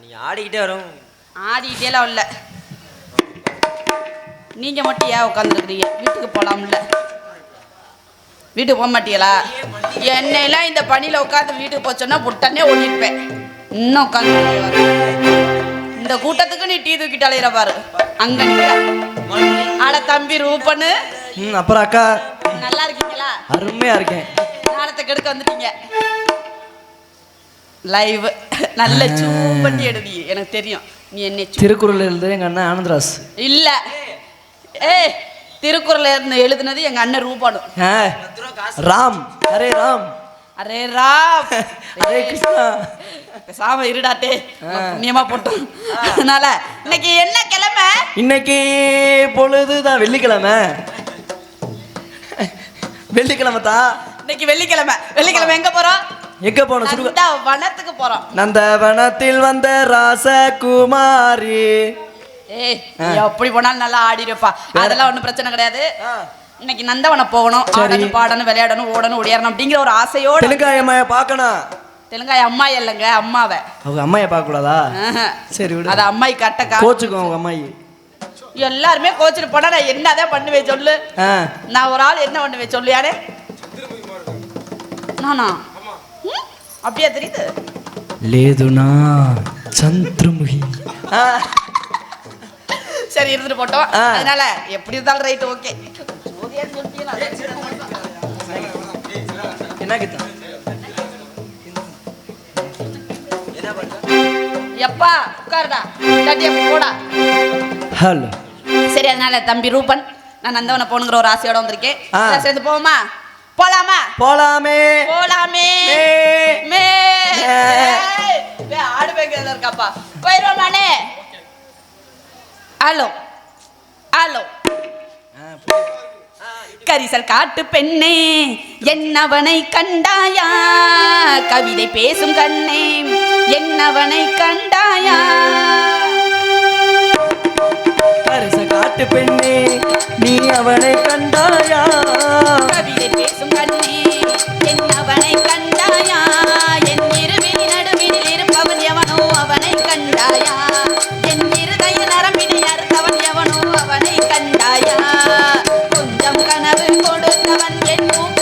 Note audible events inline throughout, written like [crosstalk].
நீ ஆடிக்கிட்டே வரும். ஆடிக்கிட்டேலாம் இல்லை. நீங்கள் மட்டும் ஏன் உட்காந்துருக்குறீங்க வீட்டுக்கு போகலாம்ல வீட்டுக்கு போக மாட்டீங்களா? என்னையெல்லாம் இந்த பணியில் உட்காந்து வீட்டுக்கு போச்சோன்னா புட்டனே ஓடிருப்பேன். இன்னும் உட்காந்து இந்த கூட்டத்துக்கு நீ டீ தூக்கிட்டு அலையிற பாரு. அங்க ஆட தம்பி ரூபன்னு ம் அப்புறம் அக்கா. நல்லா இருக்கீங்களா? அருமையா இருக்கேன். நாளத்தை கெடுக்க வந்துட்டீங்க. லைவ் [laughs] நல்ல சூப்பட்டி எடுதி எனக்கு தெரியும். நீ என்னை திருக்குறள் எழுது எங்க அண்ணன் ஆனந்தராஸ். இல்ல. ஏய் திருக்குறள் இருந்து எழுதுனது எங்க அண்ணன் ரூபானு. ராம். அரே ராம். அரே ராம். [laughs] அரே கிருஷ்ணா. பேசாம இருடாட்டே புண்ணியமா போட்டோம். அதனால இன்னைக்கு என்ன கிழமை? இன்னைக்கு பொழுதுதான். வெள்ளிக்கிழமை. வெள்ளிக்கிழமை தான் இன்னைக்கு வெள்ளிக்கிழமை. வெள்ளிக்கிழமை எங்க போறோம்? எங்க போனோம்? சுடுக வனத்துக்கு போறோம். நந்தவனத்தில் வந்த ராசகுமாரி. ஏய் எப்படி போனாலும் நல்லா ஆடிருப்பா. அதெல்லாம் ஒண்ணும் பிரச்சனை கிடையாது. இன்னைக்கு நந்தவனம் போகணும். ஆடணும் பாடணும் விளையாடணும் ஓடணும் ஓடியாடணும் அப்படிங்கிற ஒரு ஆசையோட தெலுங்காய அம்மாய பார்க்கணும். தெலுங்காய் அம்மா இல்லைங்க அம்மாவை. அவங்க அம்மாய பார்க்க கூடாதா. சரி விடு. அது அம்மாய் கட்டக்கா கோச்சுக்கும் அவங்க அம்மாயி. எல்லாருமே கோச்சிட்டு போனா நான் என்னதான் பண்ணுவேன் சொல்லு. நான் ஒரு ஆள் என்ன பண்ணுவேன் சொல்லு யாரே நானா? அப்படியா தெரியுது లేదునా చంద్రముఖి சரி இருந்துட்டு போட்டோம் ஆ. அதனால எப்படி இருந்தாலும் ரைட் ஓகே என்ன கிட்ட எப்பா உட்காருடா தட்டிய போடா ஹலோ சரி அதனால தம்பி ரூபன் நான் நந்தவன போகணுங்கிற ஒரு ஆசையோட வந்திருக்கேன் ஆ. எல்லாம் சேர்ந்து போவோமா போலாமா? போலாமே. போலாமே. மே. ஆடு பேங்கிறதுல இருக்காப்பா? போயிடுவோமானே ஹலோ. ஹலோ. கரிசல் காட்டு பெண்ணே என்னவனை கண்டாயா? கவிதை பேசும் கண்ணே என்னவனை கண்டாயா? கரிச காட்டு பெண்ணே நீ அவனை கண்டாயா? கவிதை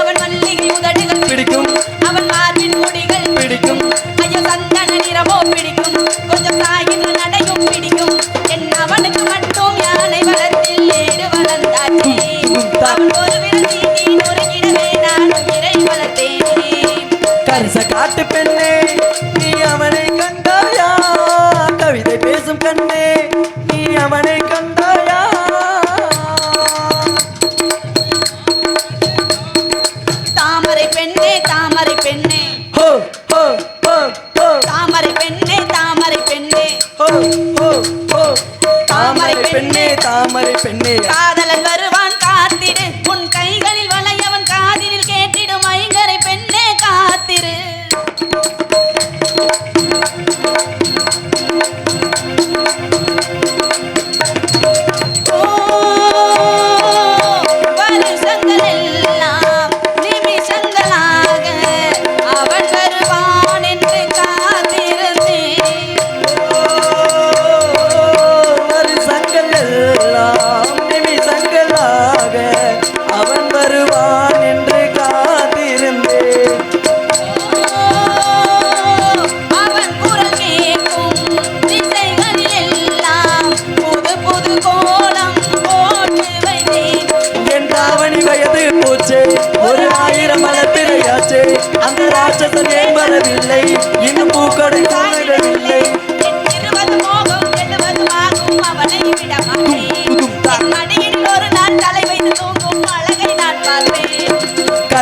அவன் மல்லிகை உதடுகள் பிடிக்கும். அவன் மார்பின் முடிகள் பிடிக்கும். ஐயோ சந்தன நிறமோ பிடிக்கும். கொஞ்சம் சாகின்ற நடையும் பிடிக்கும். என் அவனுக்கு மட்டும் யானை வளத்தில் ஏடு வளர்ந்தாச்சே அவன் ஒரு விரல் வளர்த்தேனே. கரிச காட்டு பெண்ணே தாமரை பெண்ணே. ஹோ ஹோ ஹோ ஹோ. தாமரை பெண்ணே தாமரை பெண்ணே. ஹோ ஹோ ஹோ. தாமரை பெண்ணே தாமரை பெண்ணே. காதலன்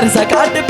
பரிச காட்டு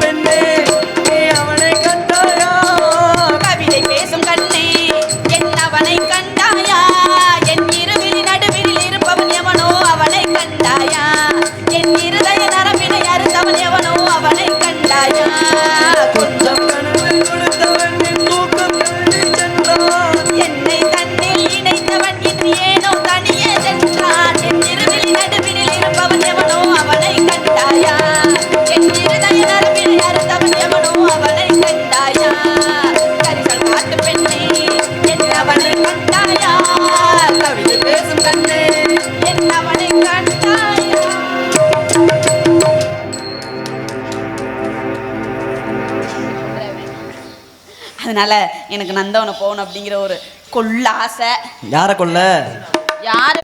அதனால எனக்கு நந்தவனை போகணும் அப்படிங்கிற ஒரு கொள்ள ஆசை. யார கொல்ல? யாரு?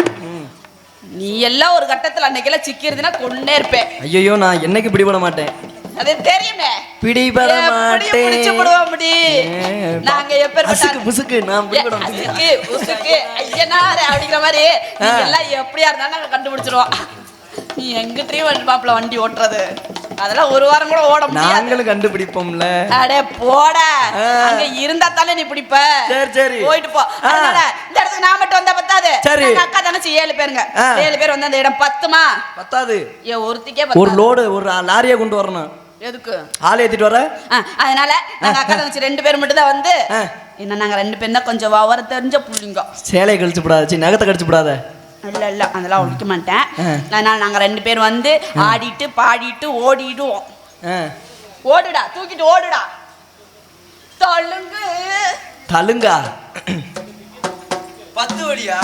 நீ எல்லாம் ஒரு கட்டத்துல அன்னைக்கெல்லாம் சிக்கிறதுனா கொன்னே இருப்பேன். ஐயோ நான் என்னைக்கு பிடிபட மாட்டேன்? அது தெரியுமே. பிடிபட எப்படி பிடிச்சு போடுவோம் அப்படி. நாங்க எப்பேற்பட்ட புசுக்கு புசுக்கு நான் பிடிபட மாட்டேன். அசுக்கு, உசுக்கு, ஐயனாரே அப்படிங்கிற மாதிரி நீங்க எல்லாம் எப்படியா இருந்தாலும் நாங்க கண்டுபிடிச்சிருவோம். நீ எங்கிட்டயும் வந்து மாப்பிள வண்டி ஓட்டுறது. அதெல்லாம் ஒரு வாரம் கூட ஓட முடியாது. நாங்களும் கண்டுபிடிப்போம்ல. அடே போட. அங்க இருந்தா தானே நீ பிடிப்ப. சரி, சரி. போயிட்டு போ. அதனால இந்த இடத்துக்கு நான் மட்டும் வந்தா பத்தாது. சரி. அக்கா தங்கச்சி ஏழு பேருங்க. ஏழு பேர் வந்து அந்த இடம் பத்துமா? பத்தாது. ஏன் ஒருத்திக்கே ஒரு லோடு ஒரு லாரியை கொண்டு வரணும். எதுக்கு? ஆள் ஏத்திட்டு வர. அதனால நாங்க அக்கா தங்கச்சி ரெண்டு பேர் மட்டும் தான் வந்து. என்ன நாங்க ரெண்டு பேரும் தான் கொஞ்சம் வர தெரிஞ்ச புள்ளிங்க. சேலையை கழிச்சு விடாத சி நகத்தை கழிச்சு விடாத இல்ல இல்ல அதெல்லாம் ஒழிக்க மாட்டேன். அதனால நாங்க ரெண்டு பேர் வந்து ஆடிட்டு பாடிட்டு ஓடிடுவோம். ஓடுடா தூக்கிட்டு ஓடுடா. தொழுங்கு. தலுங்கா பத்து வழியா